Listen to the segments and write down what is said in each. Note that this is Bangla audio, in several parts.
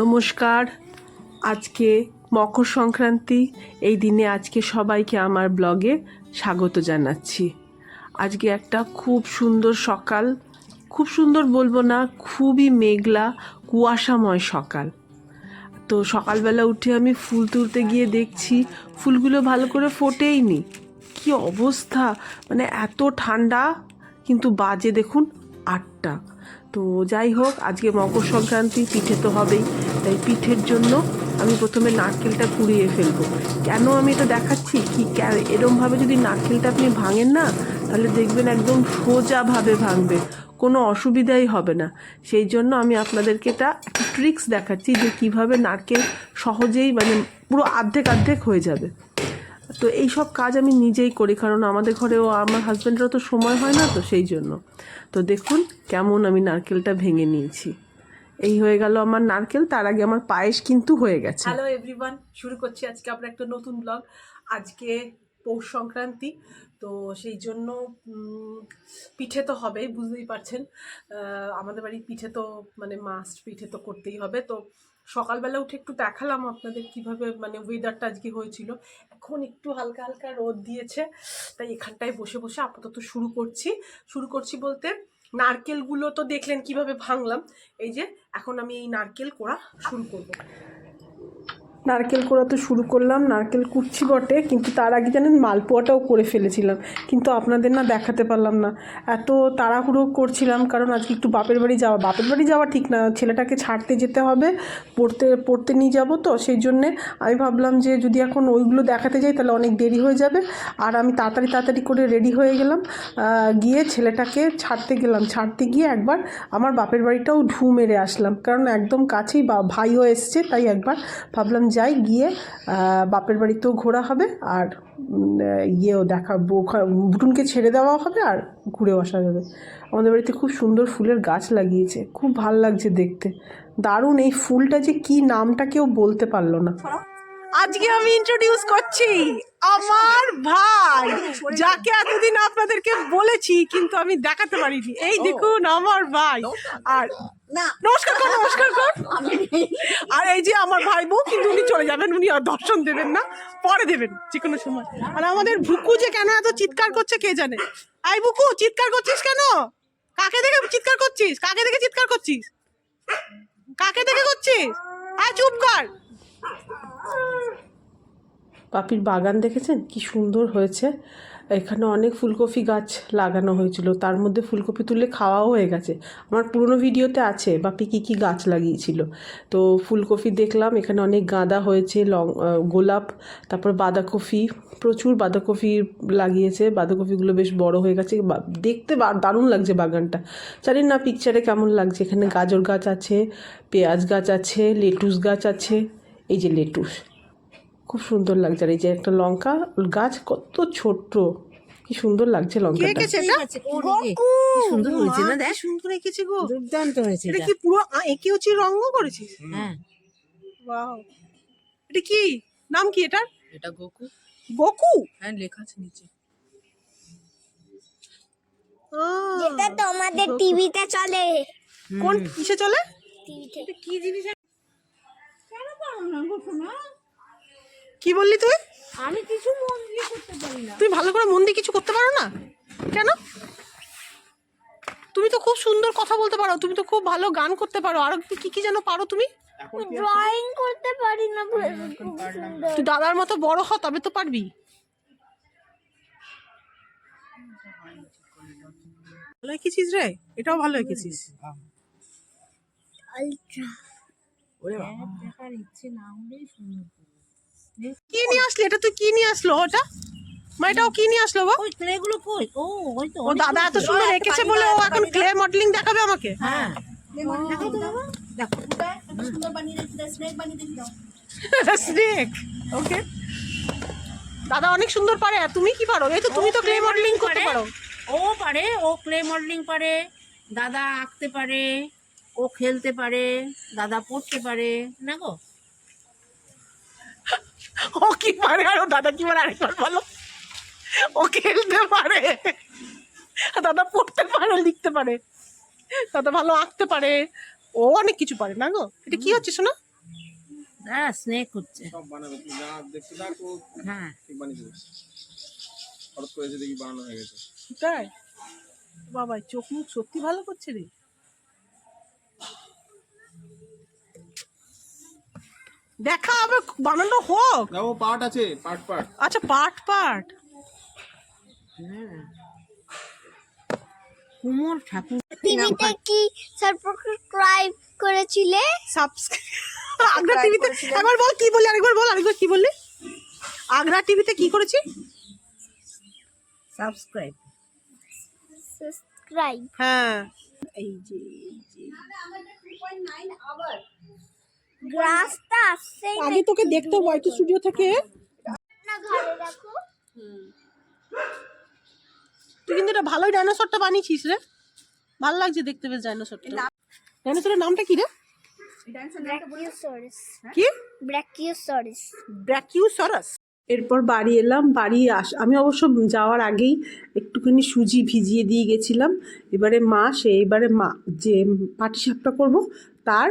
নমস্কার। আজকে মকর সংক্রান্তি, এই দিনে আজকে সবাইকে আমার ব্লগে স্বাগত জানাচ্ছি। আজকে একটা খুব সুন্দর সকাল, খুব সুন্দর বলব না, খুবই মেঘলা, কুয়াশাময় সকাল। তো সকালবেলা উঠে আমি ফুল তুলতে গিয়ে দেখছি, ফুলগুলো ভালো করে ফোটেইনি। কি অবস্থা? মানে এত ঠান্ডা, কিন্তু বাজে দেখুন আটটা। তো যাই হোক, আজকে মকর সংক্রান্তি, পিঠে তো হবেই। তাই পিঠের জন্য আমি প্রথমে নারকেলটা কুড়িয়ে ফেলব। কেন আমি এটা দেখাচ্ছি? কি এরমভাবে যদি নারকেলটা আপনি ভাঙেন না, তাহলে দেখবেন একদম সোজাভাবে ভাঙবে। কোনো অসুবিধাই হবে না। সেই জন্য আমি আপনাদেরকে এটা একটা ট্রিক্স দেখাচ্ছি যে কীভাবে নারকেল সহজেই মানে পুরো আর্ধেক আর্ধেক হয়ে যাবে। তো এই সব কাজ আমি নিজেই করি, কারণ আমাদের ঘরেও আমার হাজব্যান্ডেরও তো সময় হয় না তো সেই জন্য। তো দেখুন কেমন আমি নারকেলটা ভেঙে নিয়েছি। এই হয়ে গেল আমার নারকেল, তার আগে আমার পায়েস কিন্তু হয়ে গেছে। হ্যালো এভরিওয়ান শুরু করছি আজকে আমরা একটা নতুন ব্লগ আজকে পৌষ সংক্রান্তি, তো সেই জন্য পিঠে তো হবেই, বুঝতেই পারছেন। আমাদের বাড়ির পিঠে তো মানে মাস্ট পিঠে তো করতেই হবে। তো সকালবেলা উঠে একটু দেখালাম আপনাদের কীভাবে মানে ওয়েদারটা আজকে হয়েছিল। এখন একটু হালকা হালকা রোদ দিয়েছে, তাই এখানটায় বসে বসে আপাতত শুরু করছি। শুরু করছি বলতে, নারকেলগুলো তো দেখলেন কীভাবে ভাঙলাম। এই যে এখন আমি এই নারকেল কোড়া শুরু করব। নারকেল কোড়া তো শুরু করলাম, নারকেল কুচ্ছি বটে, কিন্তু তার আগে জানেন মালপোয়াটাও করে ফেলেছিলাম, কিন্তু আপনাদের না দেখাতে পারলাম না। এত তাড়াহুড়ো করছিলাম, কারণ আজকে একটু বাপের বাড়ি যাওয়া, বাপের বাড়ি যাওয়া ঠিক না, ছেলেটাকে ছাড়তে যেতে হবে, পড়তে পড়তে নিয়ে যাব তো, সেই জন্যে আমি ভাবলাম যে যদি এখন ওইগুলো দেখাতে যাই, তাহলে অনেক দেরি হয়ে যাবে, আর আমি তাড়াতাড়ি তাড়াতাড়ি করে রেডি হয়ে গেলাম গিয়ে ছেলেটাকে ছাড়তে গেলাম, ছাড়তে গিয়ে একবার আমার বাপের বাড়িটাও ঢু মেরে আসলাম, কারণ একদম কাছেই বা ভাইও এসছে, তাই একবার ভাবলাম যাই, গিয়ে বাপের বাড়িতেও ঘোরা হবে আর ইয়েও দেখা বুটুনকে ছেড়ে দেওয়া হবে আর ঘুরেও আসা যাবে। আমাদের বাড়িতে খুব সুন্দর ফুলের গাছ লাগিয়েছে, খুব ভালো লাগছে দেখতে। দারুণ এই ফুলটা যে কি নামটা কেউ বলতে পারল না। আজকে আমি ইন্ট্রোডিউস করছি আমার ভাই যাকে এতদিন আপনাদেরকে বলেছি কিন্তু আমি দেখাতে পারিনি। এই দেখুন আমার ভাই। আর নমস্কার কর নমস্কার কর আর এই যে আমার ভাই বউ কিন্তু উনি চলে যাবেন উনি আর দর্শন দেবেন না পরে দেবেন যে কোনো সময়। আর আমাদের ভুকু যে কেন এত চিৎকার করছে কে জানে? আই বুকু চিৎকার করছিস কেন? কাকে দেখে চিৎকার করছিস? কাকে দেখে চিৎকার করছিস? কাকে দেখে করছিস? আয় চুপ কর। পাপির বাগান দেখেছেন? কি সুন্দর হয়েছে। এখানে অনেক ফুলকপি গাছ লাগানো হয়েছিল। তার মধ্যে ফুলকপি তুলে খাওয়াও হয়ে গেছে। আমার পুরনো ভিডিওতে আছে, বাপি কী কী গাছ লাগিয়েছিল। তো ফুলকপি দেখলাম, এখানে অনেক গাঁদা হয়েছে, লং গোলাপ, তারপর বাঁধাকপি, প্রচুর বাঁধাকপি লাগিয়েছে। বাঁধাকপিগুলো বেশ বড় হয়ে গেছে। দেখতে দারুণ লাগছে বাগানটা। জানি না পিকচারে কেমন লাগছে। এখানে গাজর গাছ আছে, পেঁয়াজ গাছ আছে লেটুস গাছ আছে। এই যে লেটুস খুব সুন্দর লাগছে। আর এই যে একটা লঙ্কা গাছ কত ছোট্ট। কি সুন্দর লাগছে কে লঙ্কাটা। এঁকেছে এটা? কি সুন্দর হয়েছে না দেখ? সুন্দর এঁকেছে গো। দুর্দান্ত হয়েছে এটা কি পুরো এঁকে হচ্ছে করেছিস? হ্যাঁ। ওয়াও। এটা কি? নাম কি এটার? এটা গোকু। গোকু? হ্যাঁ লেখা আছে নিচে। যেটা তোমাদের টিভিতে চলে। কোন কিসে চলে? টিভিতে। কি জিনিস কি বললি তুই? আমি কিছু মন দিয়ে করতে পারি না। তুই ভালো করে মন দিয়ে কিছু করতে পারো না? কেন? তুমি তো খুব সুন্দর কথা বলতে পারো তুমি তো খুব ভালো গান করতে পারো আর কি কি যেন পারো তুমি? ড্রয়িং করতে পারি না খুব সুন্দর। তুই দাদার মতো বড় হ তবে তো পারবি। ভালো এঁকেছিস রে? এটাও ভালো এঁকেছিস। আলট্রা দেখার ইচ্ছে না হলেই সুন্দর। কি নিয়ে আসলি? এটা তুই কি নিয়ে আসলো ওটা? মা এটাও কি নিয়ে আসলো গো? ওই ক্লেগুলো কই? ও ওই তো ও দাদা এত সুন্দর। এঁকেছে বলে ও এখন ক্লে মডেলিং দেখাবে আমাকে? হ্যাঁ। দেখো স্নেক ওকে দাদা অনেক সুন্দর পারে। আর তুমি কি পারো? এই তো তুমি তো ক্লে মডেলিং করতে পারো। ও পারে ও ক্লে মডেলিং পারে। দাদা আঁকতে পারে। ও খেলতে পারে। দাদা পড়তে পারে। না গো? ও কি পারে আর ও দাদা কি পারে আরেকবার বলো। ও খেলতে পারে। দাদা পড়তে পারে লিখতে পারে। দাদা ভালো আঁকতে পারে। ও অনেক কিছু পারে না গো? এটা কি হচ্ছে শোনো? হ্যাঁ স্নেক হচ্ছে। সব বানাবে। তুমি যা দেখতে থাকো হ্যাঁ। ঠিক বানিয়ে দেবে। হঠাৎ করে দেখি বানানো হয়ে গেছে। তাই? বাবা চোখ মুখ সত্যি ভালো করছে রে? দেখা আবার বানানো হোক। দেখো পার্ট আছে পার্ট পার্ট। আচ্ছা পার্ট পার্ট। হ্যাঁ। কুমোর ঠাকুর। টিভিতে কি সাবস্ক্রাইব করেছিলে? সাবস্ক্রাইব আগ্রা টিভিতে একবার বল কি বললি? আরেকবার বল আরেকবার কি বললি? আগ্রা টিভিতে কি করেছি? সাবস্ক্রাইব। সাবস্ক্রাইব। হ্যাঁ। এই যে গ্রাসটা আসছেই আগে তোকে দেখতে হবে একটু স্টুডিও থেকে। না ঘরে রাখো তুই কিন্তু এটা ভালোই ডাইনোসরটা বানিয়েছিস রে। ভালো লাগছে দেখতে বেশ ডাইনোসরটা ডাইনোসরের নামটা কি রে? ব্র্যাকিওসরাস কি? ব্র্যাকিওসরাস ব্র্যাকিউসরাস এরপর বাড়ি এলাম বাড়ি আস আমি অবশ্য যাওয়ার আগেই একটুখানি সুজি ভিজিয়ে দিয়ে গেছিলাম। এবারে মা সে এবারে মা যে পাটিসাপটা করব তার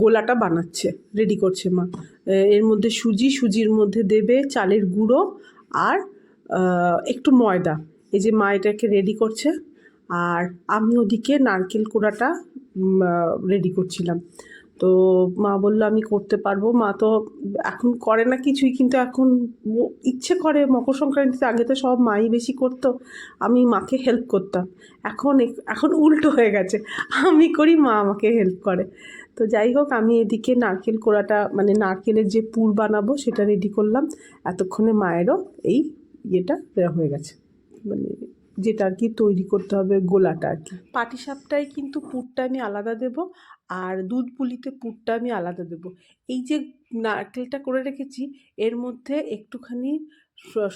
গোলাটা বানাচ্ছে রেডি করছে মা। এর মধ্যে সুজি, সুজির মধ্যে দেবে চালের গুঁড়ো আর একটু ময়দা। এই যে মা এটাকে রেডি করছে আর আমি ওদিকে নারকেল কোড়াটা রেডি করছিলাম। তো মা বলল, আমি করতে পারব। মা তো এখন করে না কিছুই, কিন্তু এখন ইচ্ছে করে মকর সংক্রান্তিতে। আগে তো সব মাই বেশি করতো, আমি মাকে হেল্প করতাম। এখন এখন উল্টো হয়ে গেছে। আমি করি, মা আমাকে হেল্প করে। তো যাই হোক, আমি এদিকে নারকেল কোড়াটা মানে নারকেলের যে পুর বানাবো সেটা রেডি করলাম। এতক্ষণে মায়েরও এই ইয়েটা হয়ে গেছে। মানে যেটা আর কি তৈরি করতে হবে, গোলাটা আর কি। পাটিসাপটায় কিন্তু পুরটা আমি আলাদা দেব আর দুধ পুলিতে পুরটা আমি আলাদা দেব। এই যে নারকেলটা করে রেখেছি, এর মধ্যে একটুখানি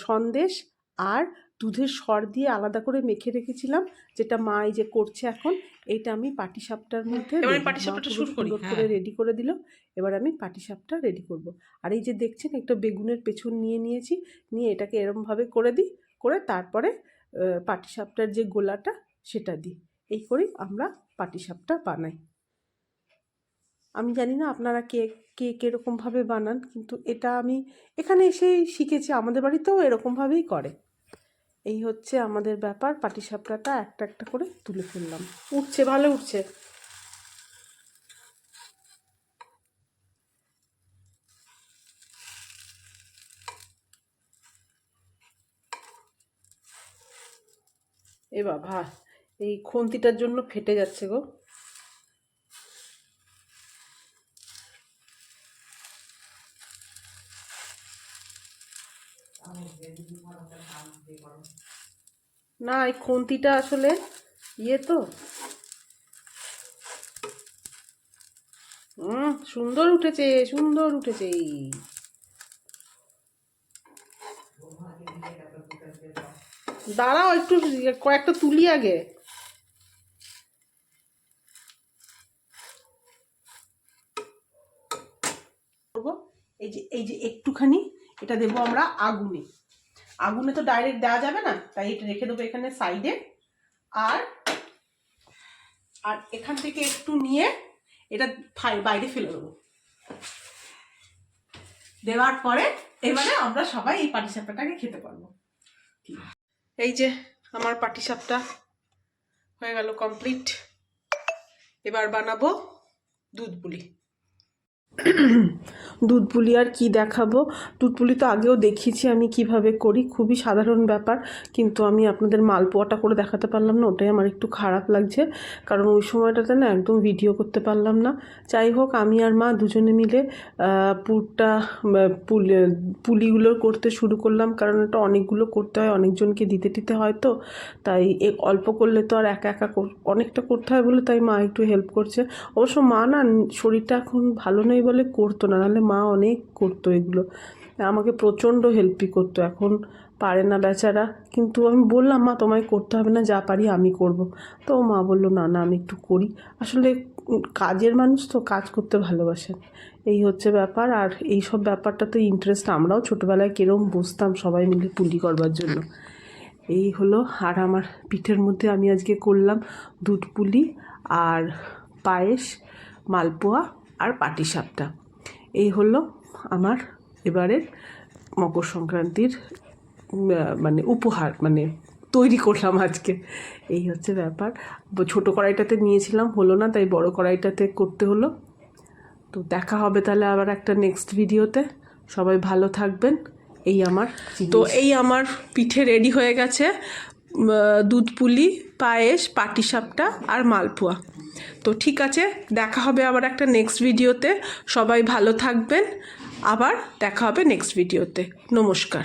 সন্দেশ আর দুধের সর দিয়ে আলাদা করে মেখে রেখেছিলাম, যেটা মা এই যে করছে এখন এইটা আমি পাটিসাপটার মধ্যে পাটিসাপটা শুরু করি, হ্যাঁ। করে রেডি করে দিল এবার আমি পাটিসাপটা রেডি করব। আর এই যে দেখছেন একটা বেগুনের পেছন নিয়ে নিয়েছি নিয়ে এটাকে এরমভাবে করে দিই করে তারপরে পাটিসাপটার যে গোলাটা সেটা দিই। এই করেই আমরা পাটিসাপটা বানাই। আমি জানি না আপনারা কে কে কীরকমভাবে বানান কিন্তু এটা আমি এখানে এসেই শিখেছি আমাদের বাড়িতেও এরকমভাবেই করে। এই হচ্ছে আমাদের ব্যাপার। পাটিসাপটাটা একটা একটা করে তুলে ফেললাম। উঠছে, ভালো উঠছে। এ বাবা, এই খুন্তিটার জন্য ফেটে যাচ্ছে গো। না, এই খুন্তিটা আসলে ইয়ে তো। হুম সুন্দর উঠেছে সুন্দর উঠেছে দাঁড়াও একটু, কয়েকটা তুলি আগে। এই যে এই যে এটা দেবো আমরা আগুনে। আগুনে তো ডাইরেক্ট দেওয়া যাবে না, তাই এটা রেখে দেবো এখানে সাইডে আর আর এখান থেকে একটু নিয়ে এটা বাইরে ফেলে দেবো। দেওয়ার পরে এবারে আমরা সবাই এই পাটিসাপটাটাকে খেতে পারব। এই যে আমার পাটিসাপটা হয়ে গেল কমপ্লিট এবার বানাবো দুধ পুলি। দুধ পুলি আর কি দেখাবো? দুধ পুলি তো আগেও দেখিয়েছি আমি কীভাবে করি, খুবই সাধারণ ব্যাপার। কিন্তু আমি আপনাদের মালপোয়াটা করে দেখাতে পারলাম না, ওটাই আমার একটু খারাপ লাগছে। কারণ ওই সময়টাতে না একদম ভিডিও করতে পারলাম না। যাই হোক, আমি আর মা দুজনে মিলে পুরটা পুলি পুলিগুলো করতে শুরু করলাম। কারণ এটা অনেকগুলো করতে হয়, অনেকজনকে দিতে দিতে হয় তো। তাই অল্প করলে তো আর একা একা অনেকটা করতে হয় বলে তাই মা একটু হেল্প করছে। অবশ্য মা না, শরীরটা এখন ভালো নেই বলে করতো না, নাহলে মা অনেক করতো এগুলো। আমাকে প্রচণ্ড হেল্পই করতো, এখন পারে না বেচারা। কিন্তু আমি বললাম, মা, তোমায় করতে হবে না, যা পারি আমি করব। তো মা বলল, না না, আমি একটু করি। আসলে কাজের মানুষ তো কাজ করতে ভালোবাসেন এই হচ্ছে ব্যাপার। আর এই সব ব্যাপারটা তো ইন্টারেস্ট আমরাও ছোটোবেলায় কিরম বসতাম সবাই মিলে পুলি করবার জন্য। এই হলো, আর আমার পিঠের মধ্যে আমি আজকে করলাম দুধ পুলি আর পায়েস, মালপোয়া আর পাটিসাপটা। এই হলো আমার এবারের মকর সংক্রান্তির মানে উপহার মানে তৈরি করলাম আজকে। এই হচ্ছে ব্যাপার। ছোট কড়াইটাতে নিয়েছিলাম হলো না তাই বড় কড়াইটাতে করতে হলো। তো দেখা হবে তাহলে আবার একটা নেক্সট ভিডিওতে সবাই ভালো থাকবেন। এই আমার তো এই আমার পিঠে রেডি হয়ে গেছে। দুধ পুলি, পায়েস, পাটিসাপটা আর মালপোয়া। তো ঠিক আছে, দেখা হবে আবার একটা নেক্সট ভিডিওতে সবাই ভালো থাকবেন। আবার দেখা হবে নেক্সট ভিডিওতে নমস্কার।